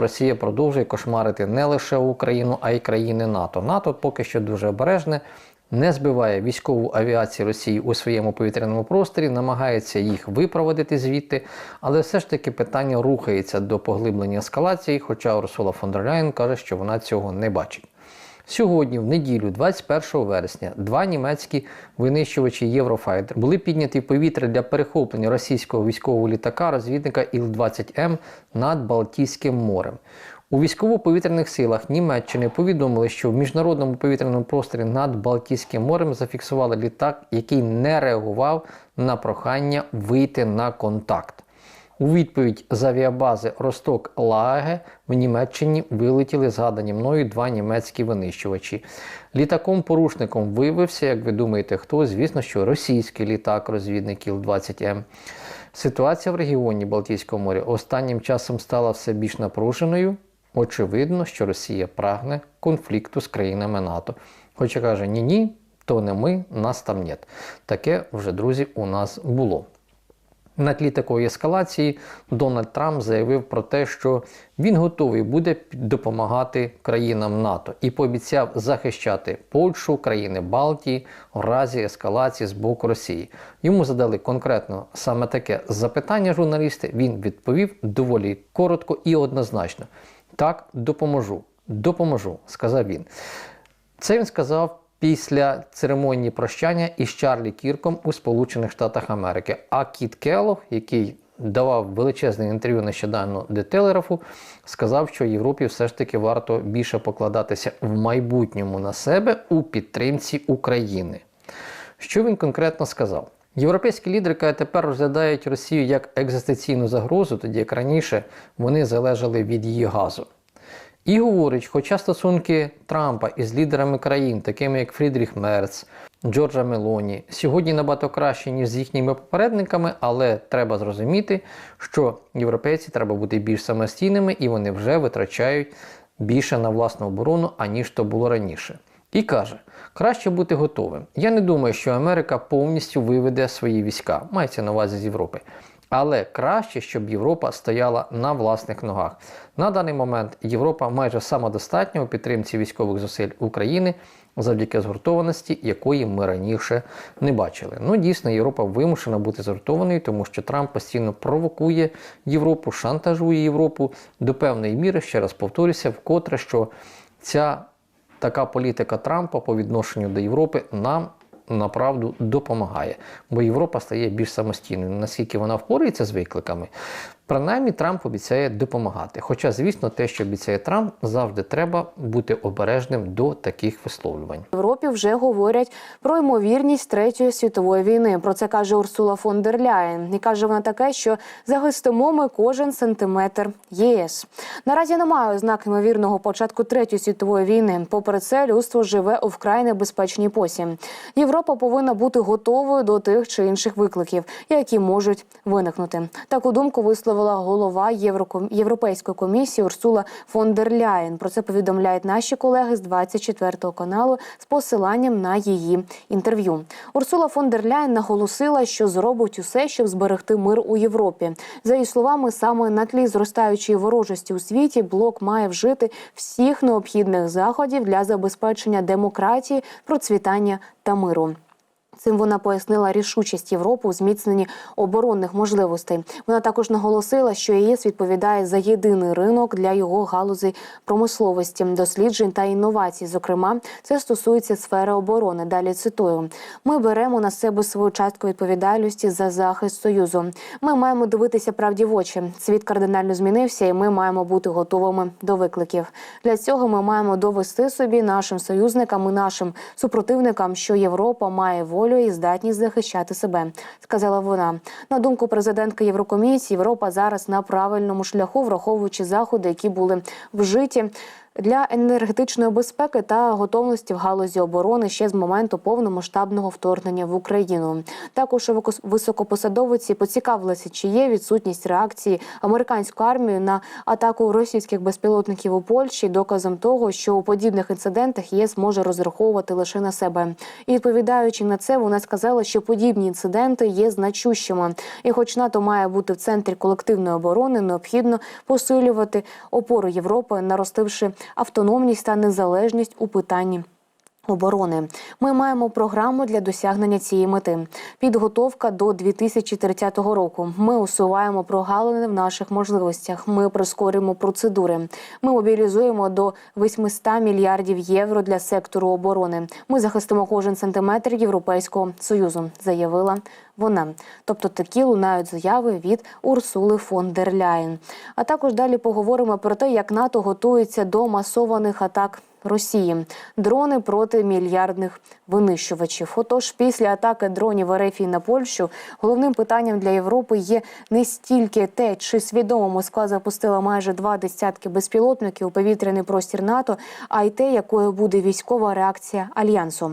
Росія продовжує кошмарити не лише Україну, а й країни НАТО. НАТО поки що дуже обережне. Не збиває військову авіацію Росії у своєму повітряному просторі, намагається їх випроводити звідти, але все ж таки питання рухається до поглиблення ескалації, хоча Урсула фон дер Ляйен каже, що вона цього не бачить. Сьогодні, в неділю, 21 вересня, два німецькі винищувачі Єврофайтер були підняті в повітря для перехоплення російського військового літака розвідника Іл-20М над Балтійським морем. У військово-повітряних силах Німеччини повідомили, що в міжнародному повітряному просторі над Балтійським морем зафіксували літак, який не реагував на прохання вийти на контакт. У відповідь з авіабази Росток Лаге в Німеччині вилетіли згадані мною два німецькі винищувачі. Літаком-порушником виявився, як ви думаєте, хто? Звісно, що російський літак-розвідник Іл-20М. Ситуація в регіоні Балтійського моря останнім часом стала все більш напруженою. Очевидно, що Росія прагне конфлікту з країнами НАТО. Хоча каже, ні-ні, то не ми, нас там нет. Таке вже, друзі, у нас було. На тлі такої ескалації Дональд Трамп заявив про те, що він готовий буде допомагати країнам НАТО і пообіцяв захищати Польщу, країни Балтії в разі ескалації з боку Росії. Йому задали конкретно саме таке запитання журналісти. Він відповів доволі коротко і однозначно: так, допоможу, допоможу, сказав він. Це він сказав після церемонії прощання із Чарлі Кірком у Сполучених Штатах Америки. А Кіт Келлог, який давав величезне інтерв'ю нещодавно де Телеграфу, сказав, що Європі все ж таки варто більше покладатися в майбутньому на себе у підтримці України. Що він конкретно сказав? Європейські лідери кажуть, тепер розглядають Росію як екзистенційну загрозу, тоді як раніше вони залежали від її газу. І говорить, хоча стосунки Трампа із лідерами країн, такими як Фрідріх Мерц, Джорджа Мелоні, сьогодні набагато краще, ніж з їхніми попередниками, але треба зрозуміти, що європейці треба бути більш самостійними і вони вже витрачають більше на власну оборону, аніж то було раніше. І каже, краще бути готовим. Я не думаю, що Америка повністю виведе свої війська, мається на увазі з Європи. Але краще, щоб Європа стояла на власних ногах. На даний момент Європа майже самодостатня у підтримці військових зусиль України завдяки згуртованості, якої ми раніше не бачили. Ну дійсно, Європа вимушена бути згуртованою, тому що Трамп постійно провокує Європу, шантажує Європу до певної міри. Ще раз повторюся, вкотре що ця така політика Трампа по відношенню до Європи нам направду допомагає, бо Європа стає більш самостійною. Наскільки вона впорається з викликами, принаймні Трамп обіцяє допомагати. Хоча, звісно, те, що обіцяє Трамп, завжди треба бути обережним до таких висловлювань. В Європі вже говорять про ймовірність третьої світової війни. Про це каже Урсула фон дер Ляєн. І каже вона таке, що захистимо ми кожен сантиметр ЄС. Наразі немає ознак ймовірного початку третьої світової війни. Попри це, людство живе у вкрай небезпечній посі. Європа повинна бути готовою до тих чи інших викликів, які можуть виникнути. Таку думку висловила голова. Європейської комісії Урсула фон дер Ляєн. Про це повідомляють наші колеги з 24 каналу з посиланням на її інтерв'ю. Урсула фон дер Ляєн наголосила, що зробить усе, щоб зберегти мир у Європі. За її словами, саме на тлі зростаючої ворожості у світі блок має вжити всіх необхідних заходів для забезпечення демократії, процвітання та миру. Цим вона пояснила рішучість Європи у зміцненні оборонних можливостей. Вона також наголосила, що ЄС відповідає за єдиний ринок для його галузей промисловості, досліджень та інновацій. Зокрема, це стосується сфери оборони. Далі цитую: ми беремо на себе свою частку відповідальності за захист союзу. Ми маємо дивитися правді в очі. Світ кардинально змінився, і ми маємо бути готовими до викликів. Для цього ми маємо довести собі нашим союзникам і нашим супротивникам, що Європа має волю і здатність захищати себе, сказала вона. На думку президентки Єврокомісії, Європа зараз на правильному шляху, враховуючи заходи, які були вжиті. Для енергетичної безпеки та готовності в галузі оборони ще з моменту повномасштабного вторгнення в Україну. Також високопосадовиці поцікавилися, чи є відсутність реакції американської армії на атаку російських безпілотників у Польщі, доказом того, що у подібних інцидентах ЄС може розраховувати лише на себе. І відповідаючи на це, вона сказала, що подібні інциденти є значущими. І, хоч НАТО має бути в центрі колективної оборони, необхідно посилювати опору Європи, наростивши автономність та незалежність у питанні. Оборони ми маємо програму для досягнення цієї мети. Підготовка до 2030 року. Ми усуваємо прогалини в наших можливостях. Ми прискорюємо процедури. Ми мобілізуємо до 800 мільярдів євро для сектору оборони. Ми захистимо кожен сантиметр Європейського союзу, заявила вона. Тобто такі лунають заяви від Урсули фон дер Ляєн. А також далі поговоримо про те, як НАТО готується до масованих атак. Росії дрони проти мільярдних винищувачів. Отож, після атаки дронів РФ на Польщу головним питанням для Європи є не стільки те, чи свідомо Москва запустила майже два десятки безпілотників у повітряний простір НАТО, а й те, якою буде військова реакція альянсу.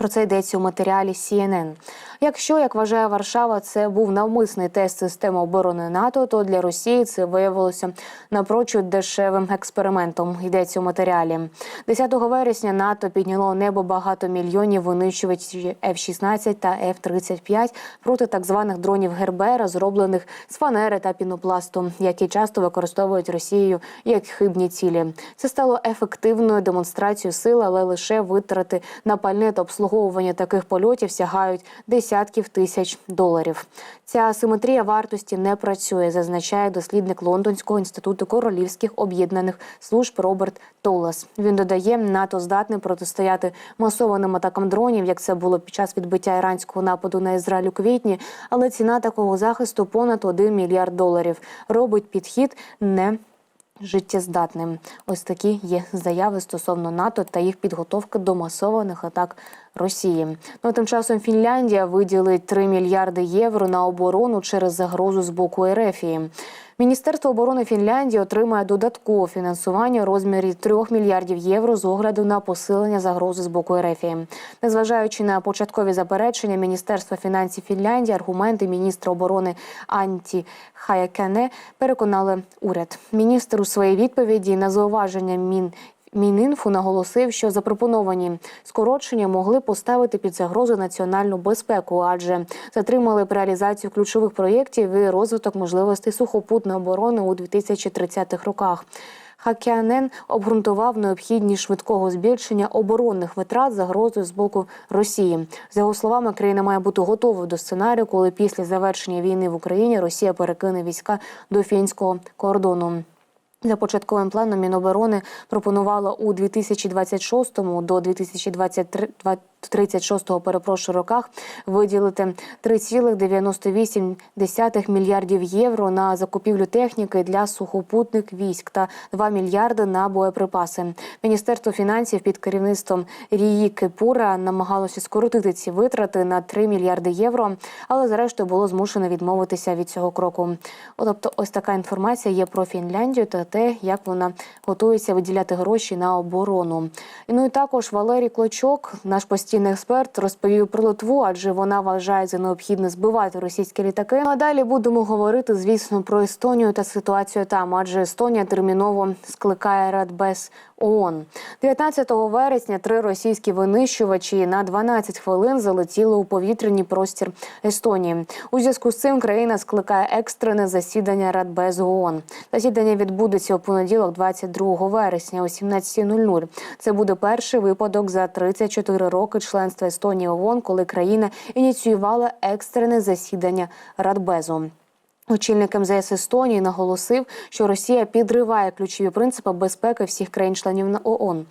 Про це йдеться у матеріалі CNN. Якщо, як вважає Варшава, це був навмисний тест системи оборони НАТО, то для Росії це виявилося напрочуд дешевим експериментом. Йдеться у матеріалі. 10 вересня НАТО підняло небо багато мільйонів винищувачів F-16 та F-35 проти так званих дронів Гербера, зроблених з фанери та пінопласту, які часто використовують Росією як хибні цілі. Це стало ефективною демонстрацією сили, але лише витрати на пальне та обслуговування таких польотів сягають десятків тисяч доларів. Ця асиметрія вартості не працює, зазначає дослідник Лондонського інституту королівських об'єднаних служб Роберт Толас. Він додає, НАТО здатне протистояти масованим атакам дронів, як це було під час відбиття іранського нападу на Ізраїль у квітні. Але ціна такого захисту понад 1 мільярд доларів. Робить підхід не життєздатним. Ось такі є заяви стосовно НАТО та їх підготовки до масованих атак Росії. Ну тим часом Фінляндія виділить 3 мільярди євро на оборону через загрозу з боку Ерефії. Міністерство оборони Фінляндії отримає додаткове фінансування у розмірі 3 мільярдів євро з огляду на посилення загрози з боку РФ. Незважаючи на початкові заперечення Міністерства фінансів Фінляндії, аргументи міністра оборони Анті Хаякене переконали уряд. Міністр у своїй відповіді на зауваження Мін. Мінінфу наголосив, що запропоновані скорочення могли поставити під загрозу національну безпеку, адже затримали б реалізацію ключових проєктів і розвиток можливостей сухопутної оборони у 2030-х роках. Хакянен обґрунтував необхідність швидкого збільшення оборонних витрат загрозою з боку Росії. За його словами, країна має бути готова до сценарію, коли після завершення війни в Україні Росія перекине війська до фінського кордону. За початковим планом Міноборони пропонувало у 2026 до 2036 перепрошую роках виділити 3,98 мільярдів євро на закупівлю техніки для сухопутних військ та 2 мільярди на боєприпаси. Міністерство фінансів під керівництвом Рії Кепура намагалося скоротити ці витрати на 3 мільярди євро, але зрештою було змушено відмовитися від цього кроку. Тобто, ось така інформація є про Фінляндію та те, як вона готується виділяти гроші на оборону. Ну і також Валерій Клочок, наш постійний експерт, розповів про Литву, адже вона вважає за необхідне збивати російські літаки. А далі будемо говорити, звісно, про Естонію та ситуацію там, адже Естонія терміново скликає Радбез ООН. 19 вересня три російські винищувачі на 12 хвилин залетіли у повітряний простір Естонії. У зв'язку з цим країна скликає екстрене засідання Радбезу ООН. Засідання відбудеться у понеділок, 22 вересня о 17.00. Це буде перший випадок за 34 роки членства Естонії ООН, коли країна ініціювала екстрене засідання Радбезу. Очільник МЗС Естонії наголосив, що Росія підриває ключові принципи безпеки всіх країн-членів ООН.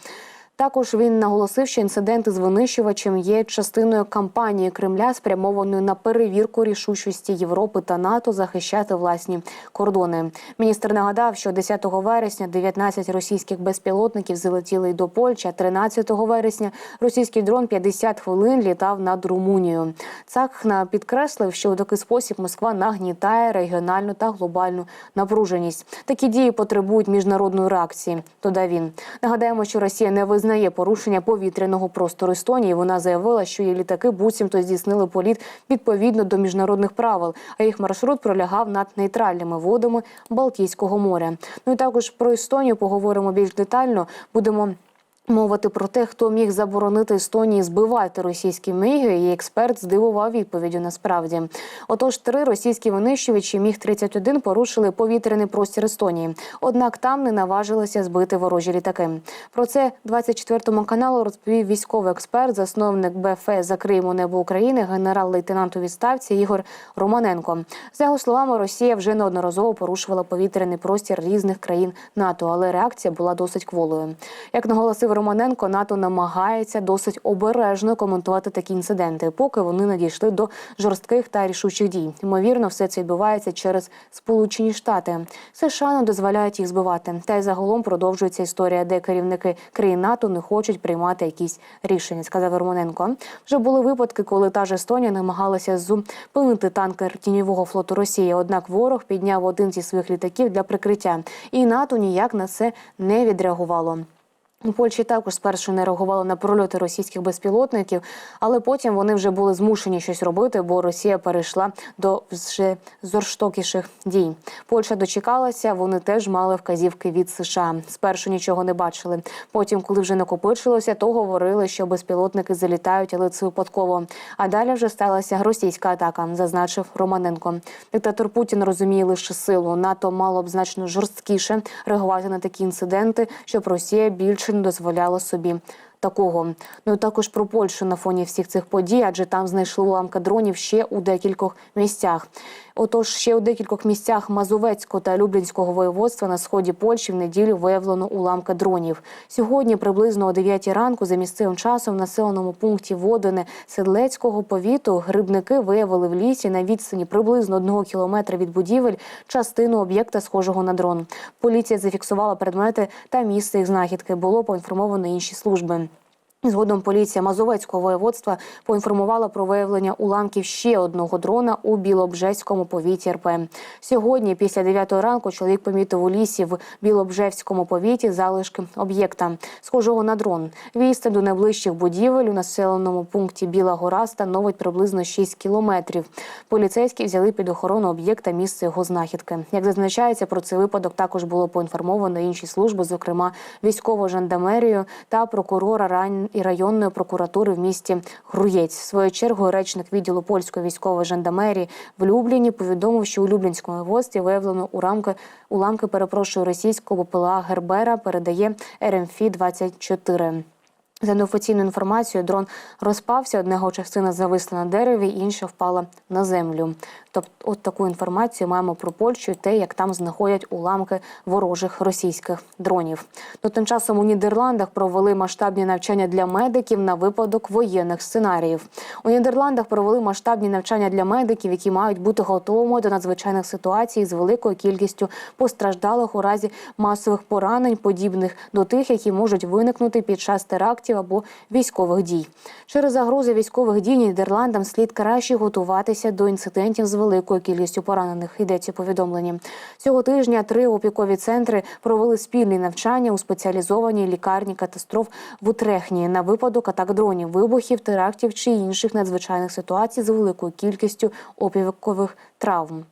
Також він наголосив, що інциденти з винищувачем є частиною кампанії Кремля, спрямованої на перевірку рішучості Європи та НАТО захищати власні кордони. Міністр нагадав, що 10 вересня 19 російських безпілотників залетіли до Польщі. а 13 вересня російський дрон 50 хвилин літав над Румунією. Цахна підкреслив, що у такий спосіб Москва нагнітає регіональну та глобальну напруженість. Такі дії потребують міжнародної реакції. Додав він. Нагадаємо, що Росія не визнає порушення повітряного простору Естонії. Вона заявила, що її літаки буцімто здійснили політ відповідно до міжнародних правил, а їх маршрут пролягав над нейтральними водами Балтійського моря. Ну і також про Естонію поговоримо більш детально. Будемо. Мовити про те, хто міг заборонити Естонії збивати російські миги, і експерт здивував відповіддю насправді. Отож, три російські винищувачі міг 31 порушили повітряний простір Естонії. Однак там не наважилися збити ворожі літаки. Про це 24 каналу розповів військовий експерт, засновник БФ за Криму небо України, генерал-лейтенант у відставці Ігор Романенко. За його словами, Росія вже неодноразово порушувала повітряний простір різних країн НАТО, але реакція була досить кволою. Як наголосив Романенко, НАТО намагається досить обережно коментувати такі інциденти, поки вони не дійшли до жорстких та рішучих дій. Ймовірно, все це відбувається через Сполучені Штати. США не дозволяють їх збивати. Та й загалом продовжується історія, де керівники країн НАТО не хочуть приймати якісь рішення. Сказав Романенко. Вже були випадки, коли та ж Естонія намагалася зупинити танкер тіньового флоту Росії. Однак ворог підняв один зі своїх літаків для прикриття, і НАТО ніяк на це не відреагувало. У Польщі також спершу не реагували на прольоти російських безпілотників, але потім вони вже були змушені щось робити, бо Росія перейшла до вже жорстокіших дій. Польща дочекалася, вони теж мали вказівки від США. Спершу нічого не бачили. Потім, коли вже накопичилося, то говорили, що безпілотники залітають, але це випадково. А далі вже сталася російська атака, зазначив Романенко. Диктатор Путін розуміє лише силу. НАТО мало б значно жорсткіше реагувати на такі інциденти, щоб Росія більше не дозволяла собі. Такого ну і також про Польщу на фоні всіх цих подій, адже там знайшли уламка дронів ще у декількох місцях. Отож, ще у декількох місцях Мазовецького та Люблінського воєводства на сході Польщі в неділю виявлено уламки дронів. Сьогодні, приблизно о 9 ранку, за місцевим часом в населеному пункті Водине Седлецького повіту грибники виявили в лісі на відстані приблизно одного кілометра від будівель частину об'єкта, схожого на дрон. Поліція зафіксувала предмети та місце їх знахідки. Було поінформовано інші служби. Згодом поліція Мазовецького воєводства поінформувала про виявлення уламків ще одного дрона у Білобжеському повіті РП. Сьогодні, після 9 ранку, чоловік помітив у лісі в Білобжевському повіті залишки об'єкта, схожого на дрон. Відстань до найближчих будівель у населеному пункті Біла Гора становить приблизно 6 кілометрів. Поліцейські взяли під охорону об'єкта місце його знахідки. Як зазначається, про цей випадок також було поінформовано інші служби, зокрема військову жандармерію та прокурора ран і районної прокуратури в місті Груєць. В свою чергу речник відділу польської військової жандармерії в Любліні повідомив, що у Люблінському воєводстві виявлено уламки, уламки перепрошую російського БПЛА Гербера. Передає РМФІ 24 за неофіційною інформацією, дрон розпався, одна його частина зависла на дереві, інша впала на землю. Тобто, от таку інформацію маємо про Польщу і те, як там знаходять уламки ворожих російських дронів. Ну, тим часом у Нідерландах провели масштабні навчання для медиків на випадок воєнних сценаріїв. У Нідерландах провели масштабні навчання для медиків, які мають бути готовими до надзвичайних ситуацій з великою кількістю постраждалих у разі масових поранень, подібних до тих, які можуть виникнути під час терактів або військових дій. Через загрози військових дій Нідерландам слід краще готуватися до інцидентів з великою кількістю поранених. Йдеться у повідомленні. Цього тижня три опікові центри провели спільні навчання у спеціалізованій лікарні катастроф в Утрехні на випадок атак дронів, вибухів, терактів чи інших надзвичайних ситуацій з великою кількістю опікових травм.